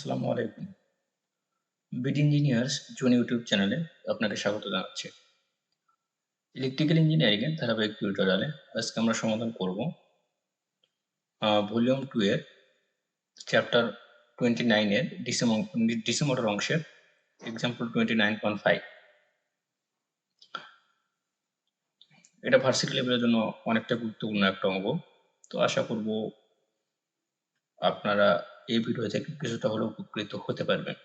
আসসালামু আলাইকুম। বিড engineers June YouTube চ্যানেলে আপনাকে স্বাগত জানাচ্ছি। ইলেকট্রিক্যাল ইঞ্জিনিয়ারিং এর ধারাবাহিক টিউটোরিয়ালে আজকে আমরা সমাধান করব ভলিউম টু এর চ্যাপ্টার টোয়েন্টি নাইনের ডিসি মোটর অংশের example twenty nine point five এটা ভার্সিটি লেভেলের জন্য অনেকটা গুরুত্বপূর্ণ একটা অঙ্গ। তো আশা করব আপনারা এই ভিডিও থেকে কিছুটা হলেও উপকৃত হতে পারবেন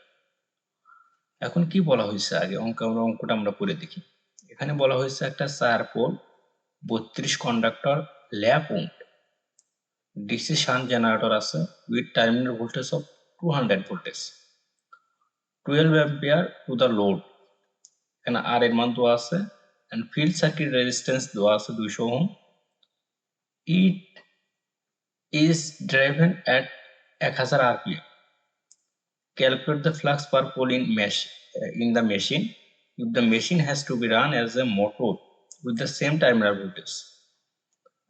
এখন কি বলা হয়েছে? আগে অঙ্ক, আমরা অঙ্কটা আমরা পড়ে দেখি। এখানে বলা হয়েছে একটা চার পোল বত্রিশ conductor lap wound DC shunt generator আছে with terminal voltage of two hundred voltage twelve ampere to the load এখানে আর এর মান দেওয়া আছে অ্যান্ড ফিল্ড সার্কিট রেজিস্ট্যান্স দেওয়া আছে দুইশো ohm. It is driven at এক হাজার RPM calculate the flux per pole in mesh uh, in the machine if the machine has to be run as a motor with the same terminal voltage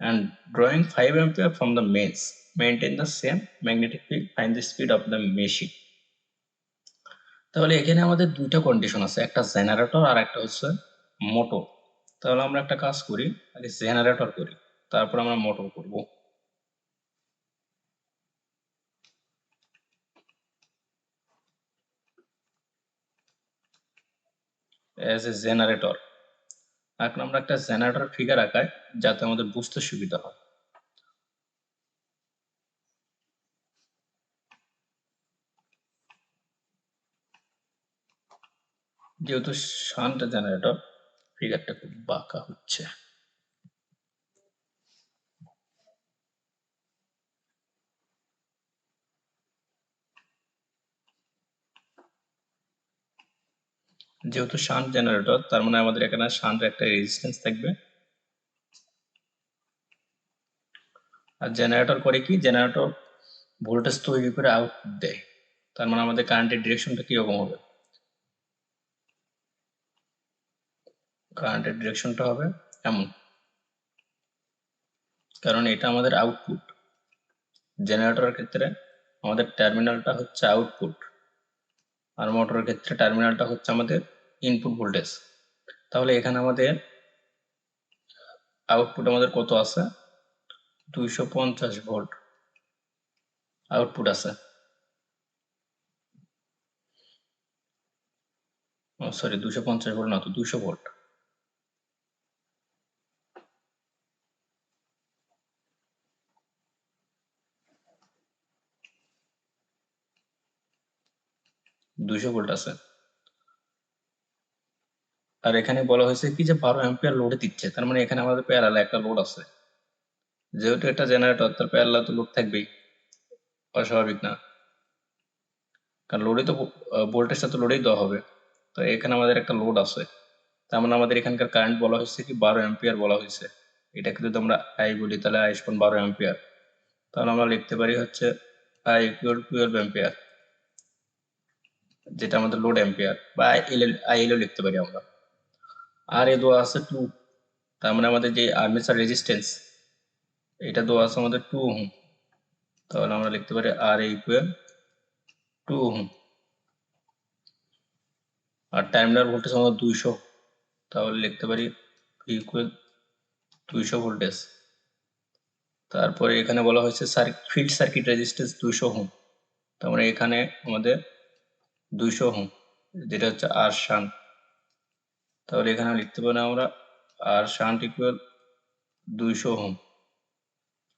and drawing 5 ampere from the mains maintain the same magnetic field find the speed of the machine তাহলে এখানে আমাদের দুইটা condition আছে একটা generator আর একটা হচ্ছে motor তাহলে আমরা একটা কাজ করি আগে জেনারেটর করি তারপর আমরা মোটর করব অ্যাজ এ জেনারেটর এখন আমরা একটা জেনারেটর ফিগার আঁকাই, যাতে আমাদের বুঝতে সুবিধা হয়। যেহেতু শান্ত জেনারেটর ফিগারটা খুব বাঁকা হচ্ছে। যেহেতু শান্ট জেনারেটর, তার মানে আমাদের এখানে শান্ট একটা রেজিস্ট্যান্স থাকবে। আর জেনারেটর করে কি? জেনারেটর ভোল্টেজ তৈরি করে আউটপুট দেয়। তার মানে আমাদের কারেন্টের ডিরেকশনটা কীরকম হবে? কারেন্টের ডিরেকশনটা হবে এমন। কারণ এটা আমাদের আউটপুট জেনারেটরের ক্ষেত্রে আমাদের টার্মিনালটা হচ্ছে আউটপুট আর মোটরের ক্ষেত্রে টার্মিনালটা হচ্ছে আমাদের ইনপুট ভোল্টেজ তাহলে এখানে আমাদের আউটপুট আমাদের কত আছে? দুইশো পঞ্চাশ ভোল্ট আউটপুট আছে। সরি দুশো পঞ্চাশ ভোল্ট না তো দুশো ভোল্ট দুশো ভোল্ট আছে। আর এখানে বলা হয়েছে কি যে বারো অ্যাম্পিয়ার লোডে দিচ্ছে। তার মানে এখানে আমাদের প্যারালা একটা লোড আছে। যেহেতু এটা জেনারেটর তার প্যারালা তো লোড থাকবেই। অস্বাভাবিক না। কারণ লোডে তো ভোল্টেজটা তো লোডেই দেওয়া হবে। তো এখানে আমাদের একটা লোড আছে। তার মানে আমাদের এখানকার কারেন্ট বলা হয়েছে কি বারো অ্যাম্পিয়ার বলা হয়েছে। এটাকে যদি আমরা আই বলি, তাহলে আই সমান বারো অ্যাম্পিয়ার তাহলে আমরা লিখতে পারি হচ্ছে আই ইকুয়াল টুয়েলভ অ্যাম্পিয়ার যেটা আমাদের লোড অ্যাম্পিয়ার বা আই এলও লিখতে পারি আমরা। আর এ দেওয়া আছে টু তার মানে আমাদের যে আর্মেচার রেজিস্ট্যান্স এটা দেওয়া আছে আমাদের টু ওহম। তাহলে আমরা লিখতে পারি R A equal to ohm. R terminal voltage আমাদের দুইশো। তাহলে লিখতে পারি ইকুয়াল দুইশো ভোল্টেজ তারপরে এখানে বলা হয়েছে ফিল্ড সার্কিট রেজিস্ট্যান্স দুইশো হোম তার মানে এখানে আমাদের দুইশো হোম যেটা হচ্ছে আর শান্ট তাহলে এখানে লিখতে পারি আমরা। আর শান্ট ইকুয়াল দুইশো হোম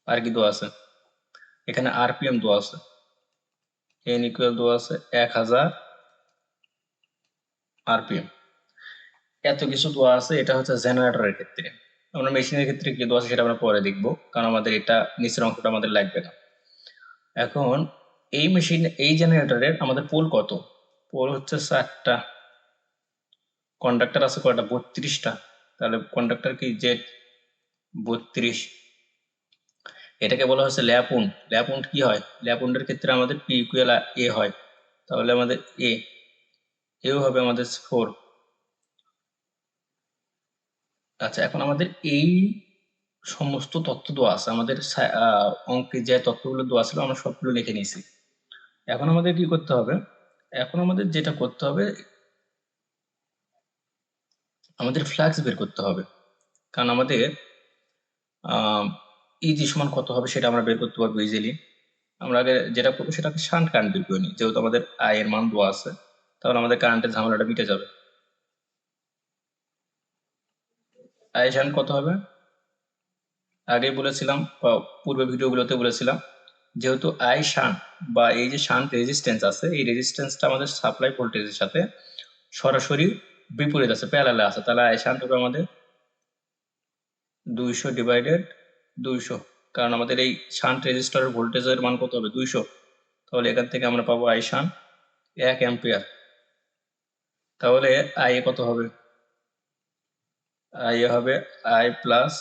আর কি দেওয়া আছে? এখানে আরপিএম দেওয়া আছে। এন ইকুয়াল দেওয়া আছে এক হাজার আরপিএম। এত কিছু দেওয়া আছে, এটা হচ্ছে জেনারেটরের ক্ষেত্রে। আমরা মেশিনের ক্ষেত্রে কি দেওয়া আছে সেটা আমরা পরে দেখব, কারণ আমাদের এটা নিচের অংশটা আমাদের লাগবে না। এখন এই মেশিন এই জেনারেটরের আমাদের পোল কত? পোল হচ্ছে চারটা। কন্ডাক্টর আছে কয়টা? বত্রিশটা। তাহলে কন্ডাক্টর কি জেড বত্রিশ। এটাকে বলা হচ্ছে ল্যাপুন্ড ল্যাপুন্ড কি হয়? ল্যাপুন্ডের ক্ষেত্রে আমাদের পি ইকুয়াল এ হয়। তাহলে আমাদের এ এও হবে আমাদের ফোর আচ্ছা এখন আমাদের এই সমস্ত তথ্য দেওয়া আছে। আমাদের অঙ্কে যে তথ্যগুলো দেওয়া ছিল, আমরা সবগুলো লিখে নিয়েছি। এখন আমাদের কি করতে হবে? এখন আমাদের যেটা করতে হবে আমাদের ফ্লাক্স বের করতে হবে। কারণ আমাদের ইজি সমান কত হবে সেটা আমরা বের করতে পারব ইজিলি আমরা আগে যেটা করব সেটাকে শান্ট কারেন্ট বের করে নিই। যেহেতু আমাদের আয়ের মান দেওয়া আছে, তাহলে আমাদের কারেন্টের ঝামেলাটা মিটে যাবে। আই শান্ট কত হবে? আগে বলেছিলাম পূর্বে ভিডিওগুলোতে বলেছিলাম, যেহেতু আই শান্ট বা এই যে শান্ট রেজিস্ট্যান্স আছে, এই রেজিস্ট্যান্সটা আমাদের সাপ্লাই ভোল্টেজের সাথে সরাসরি বিপরীত আছে প্যারালে আছে, তাহলে আই শান্ট হবে আমাদের দুইশো ডিভাইডেড দুইশো। কারণ আমাদের এই শান্ট রেজিস্টারের ভোল্টেজের মান কত হবে? দুইশো। তাহলে এখান থেকে আমরা পাবো আই এক অ্যাম্পিয়ার তাহলে আই এ কত হবে? আই এ হবে আই প্লাস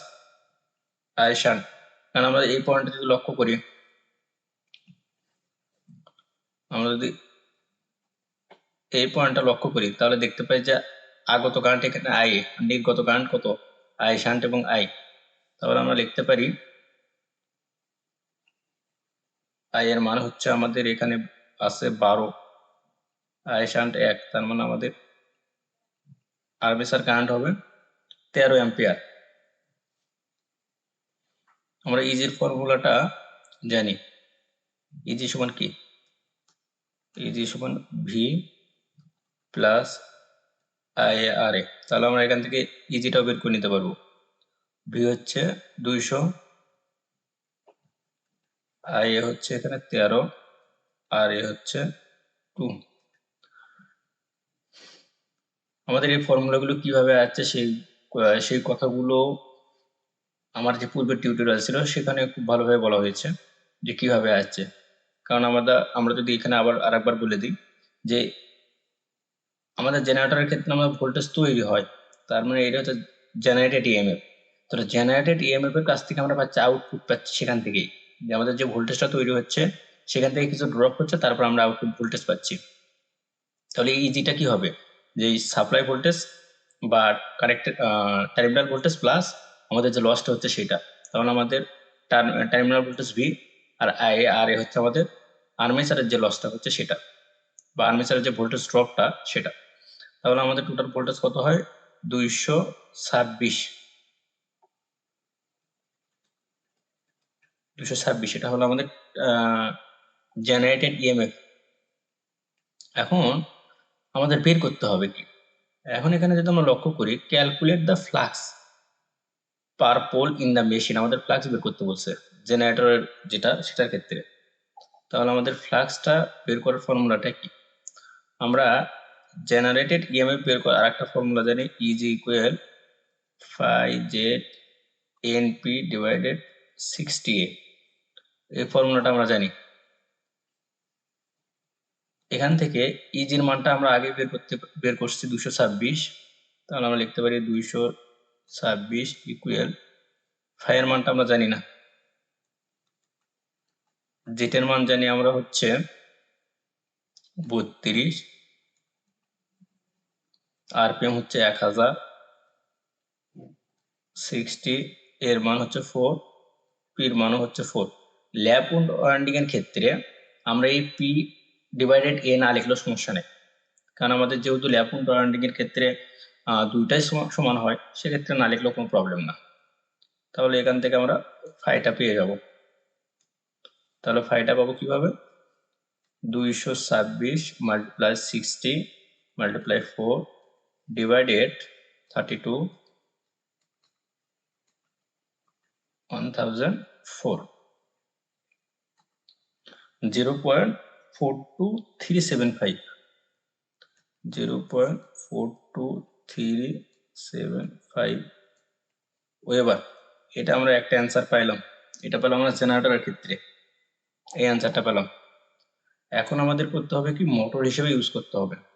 আই কারণ আমরা এই পয়েন্টে যদি লক্ষ্য করি, আমরা যদি এই পয়েন্টটা লক্ষ্য করি, তাহলে দেখতে পাই যে আগত কারেন্ট এখানে আই নির্গত কারেন্ট কত? আই শান্ট এবং আই তাহলে আমরা লিখতে পারি আই এর মান হচ্ছে আমাদের এখানে আছে বারো। আই শান্ট এক, তার মানে আমাদের আরবিসার কারেন্ট হবে তেরো অ্যাম্পিয়ার আমরা ইজির ফর্মুলাটা জানি। ইজি সমান কি? ইজি সমান V plus I R A তাহলে আমরা এখান থেকে ইজিটাও বের করে নিতে পারব। ভি হচ্ছে দুইশো। আই এ হচ্ছে এখানে তেরো। আর এ হচ্ছে টু আমাদের এই ফর্মুলাগুলো কীভাবে আছে সেই সেই কথাগুলো আমার যে পূর্বের টিউটোরিয়াল ছিল, সেখানে খুব ভালোভাবে বলা হয়েছে যে কীভাবে আসছে। কারণ আমরা আমরা যদি এখানে আবার আরেকবার বলে দিই যে আমাদের জেনারেটরের ক্ষেত্রে আমাদের ভোল্টেজ তৈরি হয়, তার মানে এটা হচ্ছে জেনারেটেড ইএমএফ তো জেনারেটেড ইএমএফ এর কাছ থেকে আমরা পাচ্ছি আউটপুট পাচ্ছি সেখান থেকেই। যে আমাদের যে ভোল্টেজটা তৈরি হচ্ছে, সেখান থেকে কিছু ড্রপ হচ্ছে, তারপর আমরা আউটপুট ভোল্টেজ পাচ্ছি। তাহলে ইজিটা কি হবে? যে সাপ্লাই ভোল্টেজ বা কারেক্ট টার্মিনাল ভোল্টেজ প্লাস আমাদের যে লসটা হচ্ছে সেটা। তাহলে আমাদের টার্মিনাল ভোল্টেজ ভি আর আই আর এ হচ্ছে আমাদের আর্মেচারের যে লসটা হচ্ছে সেটা বা আর্মেচারের যে ভোল্টেজ ড্রপটা সেটা। তাহলে আমাদের টোটাল ভোল্টেজ কত হয়? দুইশো ছাব্বিশ। দুশো ছাব্বিশ, এটা হলো আমাদের জেনারেটেড ইএমএফ এখন আমাদের বের করতে হবে কি? এখন এখানে যদি আমরা লক্ষ্য করি calculate the flux per pole in the machine আমাদের ফ্লাক্স বের করতে বলছে জেনারেটরের যেটা, সেটার ক্ষেত্রে। তাহলে আমাদের ফ্লাক্সটা বের করার ফর্মুলাটা কি? আমরা জেনারেটেড ইএমএফ বের করার আরেকটা ফর্মুলা জানি is equal phi Z NP divided sixty A এই ফর্মুলাটা আমরা জানি। এখান থেকে ইজির মানটা আমরা আগে বের করতে, বের করছি দুশো ছাব্বিশ। তাহলে আমরা লিখতে পারি দুইশো ছাব্বিশ ইকুয়াল ফাইয়ের মানটা আমরা জানি না। জেটের মান জানি আমরা হচ্ছে বত্রিশ। আরপিএম হচ্ছে এক হাজার। সিক্সটি এর মান হচ্ছে ফোর পির মানও হচ্ছে ফোর ল্যাব ওয়ার্ডিং এর ক্ষেত্রে আমরা এই পি ডিভাইডেড এ না লিখলেও সমস্যা নেই। কারণ আমাদের যেহেতু ল্যাব ওয়ার্ডিং এর ক্ষেত্রে দুইটাই সমান হয়, সেক্ষেত্রে না লিখলেও কোনো প্রবলেম না। তাহলে এখান থেকে আমরা ফাইটা পেয়ে যাব। তাহলে ফাইটা পাবো কীভাবে? দুইশো ছাব্বিশ multiply sixty multiply four point four two three seven five weber এটা আমরা একটা অ্যান্সার পাইলাম। এটা পেলাম আমরা জেনারেটরের ক্ষেত্রে। এই অ্যান্সারটা পেলাম। এখন আমাদের করতে হবে কি? মোটর হিসেবে ইউজ করতে হবে।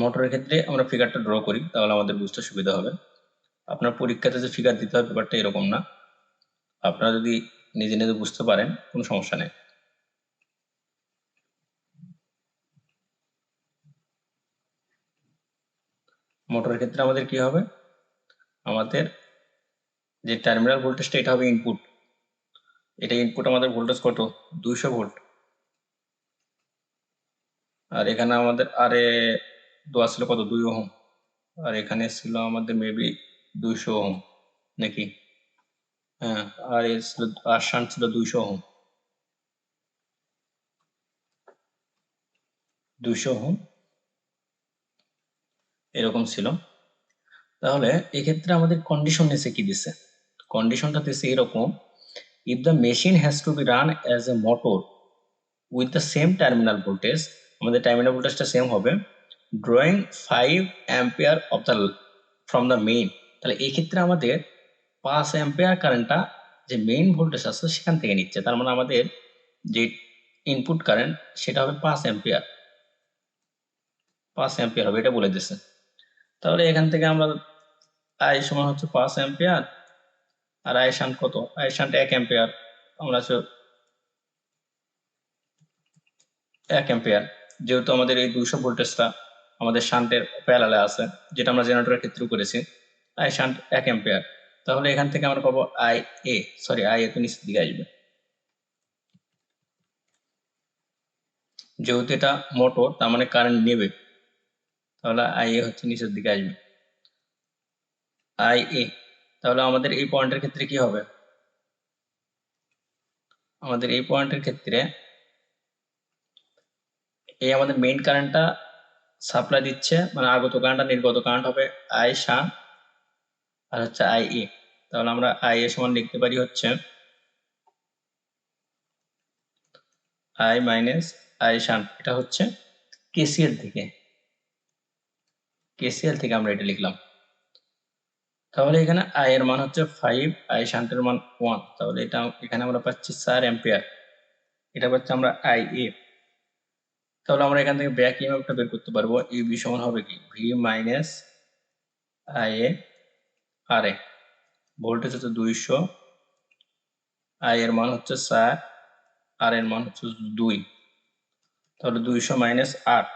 মোটরের ক্ষেত্রে আমরা ফিগারটা ড্র করি, তাহলে আমাদের বুঝতে সুবিধা হবে। আপনার পরীক্ষাতে যে ফিগার দিতে হবে, ব্যাপারটা এরকম না। আপনারা যদি নিজে নিজে বুঝতে পারেন, কোনো সমস্যা নেই। মোটরের ক্ষেত্রে আমাদের কি হবে? আমাদের যে টার্মিনাল ভোল্টেজটা এটা হবে ইনপুট এটা ইনপুট আমাদের ভোল্টেজ কত? দুইশো ভোল্ট আর এখানে আমাদের আরে দেওয়া ছিল কত? দুই ওহম। আর এখানে ছিল আমাদের মেবি দুইশো ওহম নাকি? হ্যাঁ আর ছিল আর ছিল দুইশো ওহম। দুইশো ওহম। এরকম ছিল। তাহলে এক্ষেত্রে আমাদের কন্ডিশন নিচে কি দিছে? কন্ডিশনটা দিছে এরকম if the machine has to be run as a motor with the same terminal voltage আমাদের টার্মিনাল ভোল্টেজটা সেম হবে। Drawing five ampere of the from the main তাহলে এই ক্ষেত্রে আমাদের পাঁচ অ্যাম্পিয়ার কারেন্টটা যে মেইন ভোল্টেজ আছে সেখান থেকে নিচ্ছে। তার মানে আমাদের যে ইনপুট কারেন্ট সেটা হবে পাঁচ অ্যাম্পিয়ার পাঁচ অ্যাম্পিয়ার হবে, এটা বলে দিচ্ছে তাহলে এখান থেকে আমরা আই সমান হচ্ছে পাঁচ অ্যাম্পিয়ার আর আই শান্ট কত? আই শান্ট এক অ্যাম্পিয়ার আমরা এক অ্যাম্পিয়ার যেহেতু আমাদের এই দুইশো ভোল্টেজটা আমাদের শান্টের প্যালালে আছে, যেটা আমরা জেনারেটরের ক্ষেত্রেও করেছি। আই শান্ট এক অ্যাম্পিয়ার। তাহলে এখান থেকে আমরা পাবো I A sorry I A তো নিচের দিকে আসবে। যেহেতু এটা মোটর তার মানে কারেন্ট নেবে। তাহলে আই এ হচ্ছে নিচের দিকে আসবে। আই এ তাহলে আমাদের এই পয়েন্টের ক্ষেত্রে কি হবে? আমাদের এই পয়েন্টের ক্ষেত্রে এই আমাদের মেইন কারেন্টটা সাপ্লাই দিচ্ছে মানে আগত কারেন্ট আর নির্গত কারেন্ট হবে আই শান আর হচ্ছে আই এ তাহলে আমরা আই এ সমান লিখতে পারি হচ্ছে আই মাইনাস আই শান এটা হচ্ছে কেসিএল থেকে। কেসিএল থেকে আমরা এটা লিখলাম। তাহলে এখানে আই এর মান হচ্ছে ফাইভ আই শান্টের মান ওয়ান তাহলে এটা এখানে আমরা পাচ্ছি চার অ্যাম্পিয়ার এটা পাচ্ছি আমরা আই এ তাহলে আমরা এখান থেকে ব্যাক ইএমএফটা বের করতে পারব। এই বি সমান হবে কি? V minus I A R A voltage হচ্ছে দুইশো। আই এর মান হচ্ছে চার। আর এর মান হচ্ছে দুই। তাহলে দুইশো মাইনাস আট।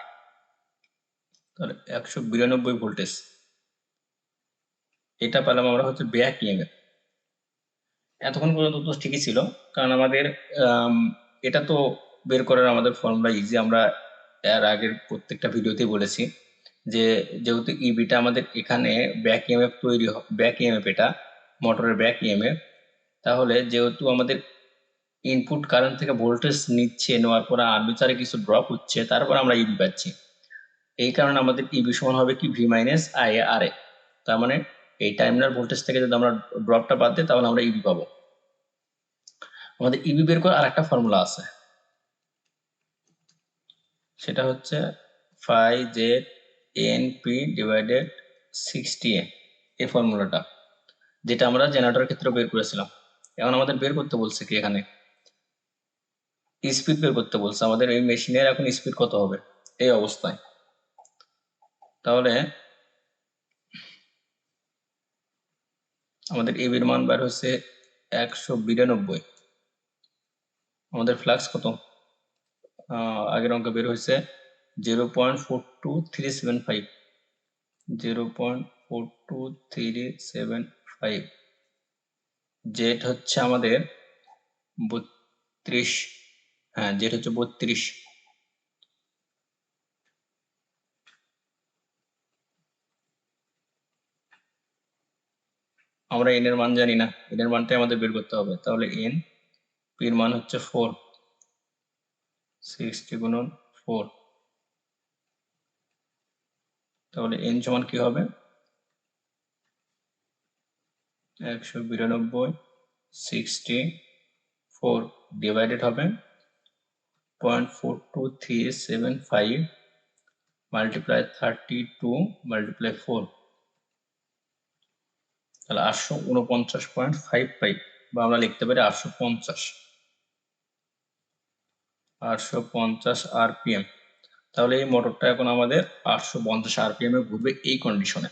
তাহলে একশো বিরানব্বই ভোল্টেজ এটা পেলাম আমরা হচ্ছে ব্যাক ইএমএফ এতক্ষণ পর্যন্ত তো ঠিকই ছিল। কারণ আমাদের এটা তো বের করার আমাদের ফর্মুলা ইজি আমরা এর আগের প্রত্যেকটা ভিডিওতেই বলেছি যে, যেহেতু ইবিটা আমাদের এখানে ব্যাক ইএমএফ তৈরি ব্যাক ইএমএফ এটা মোটরের ব্যাক ইএমএফ তাহলে যেহেতু আমাদের ইনপুট কারেন্ট থেকে ভোল্টেজ নিচ্ছে, নেওয়ার পর আর্মিচারে কিছু ড্রপ হচ্ছে, তারপর আমরা ইবি পাচ্ছি। এই কারণে আমাদের ইবি সমান হবে কি? V minus I R A তার মানে এই টার্মিনাল ভোল্টেজ থেকে যদি আমরা ড্রপটা বাদ দিই, তাহলে আমরা ইবি পাবো। আমাদের ইবি বের করার আর একটা ফর্মুলা আছে। সেটা হচ্ছে phi Z N P divided sixty A এই ফর্মুলাটা, যেটা আমরা জেনারেটরের ক্ষেত্রে বের করেছিলাম। এখন আমাদের বের করতে বলছে কি এখানে? স্পিড বের করতে বলছে। আমাদের এই মেশিনের এখন স্পিড কত হবে? এই অবস্থায়। তাহলে আমাদের এবির মান বার হচ্ছে একশো বিরানব্বই। আমাদের ফ্লাক্স কত? আগের অঙ্ক বের হয়েছে zero point four two three seven five zero point four two three seven five Z হচ্ছে আমাদের বত্রিশ হ্যাঁ জেট হচ্ছে বত্রিশ। আমরা এন এর মান জানি না এন এর মানটাই আমাদের বের করতে হবে, তাহলে এন পির মান হচ্ছে ফোর সিক্সটি গুণন ফোর। তাহলে এন সমান কি হবে? একশো বিরানব্বই সিক্সটি ফোর ডিভাইডেড হবে point four two three seven five multiply thirty two multiply four. তাহলে আটশো উনপঞ্চাশ পয়েন্ট ফাইভ ফাইভ বা আমরা লিখতে পারি আটশো পঞ্চাশ। আটশো পঞ্চাশ আরপিএম। তাহলে এই মোটরটা এখন আমাদের আটশো পঞ্চাশ এ ঘুরবে এই কন্ডিশনে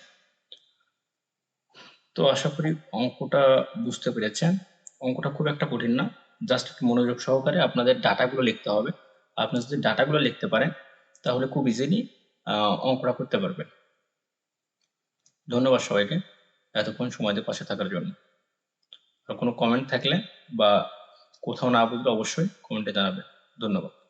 তো আশা করি অঙ্কটা বুঝতে পেরেছেন। অঙ্কটা খুব একটা কঠিন না। জাস্ট একটু মনোযোগ সহকারে আপনাদের ডাটাগুলো লিখতে হবে। আপনারা যদি ডাটাগুলো লিখতে পারেন, তাহলে খুব ইজিলি অঙ্কটা করতে পারবেন। ধন্যবাদ সবাইকে এতক্ষণ সময় পাশে থাকার জন্য। আর কোনো কমেন্ট থাকলে বা কোথাও না বুঝলে অবশ্যই কমেন্টে জানাবেন। ধন্যবাদ।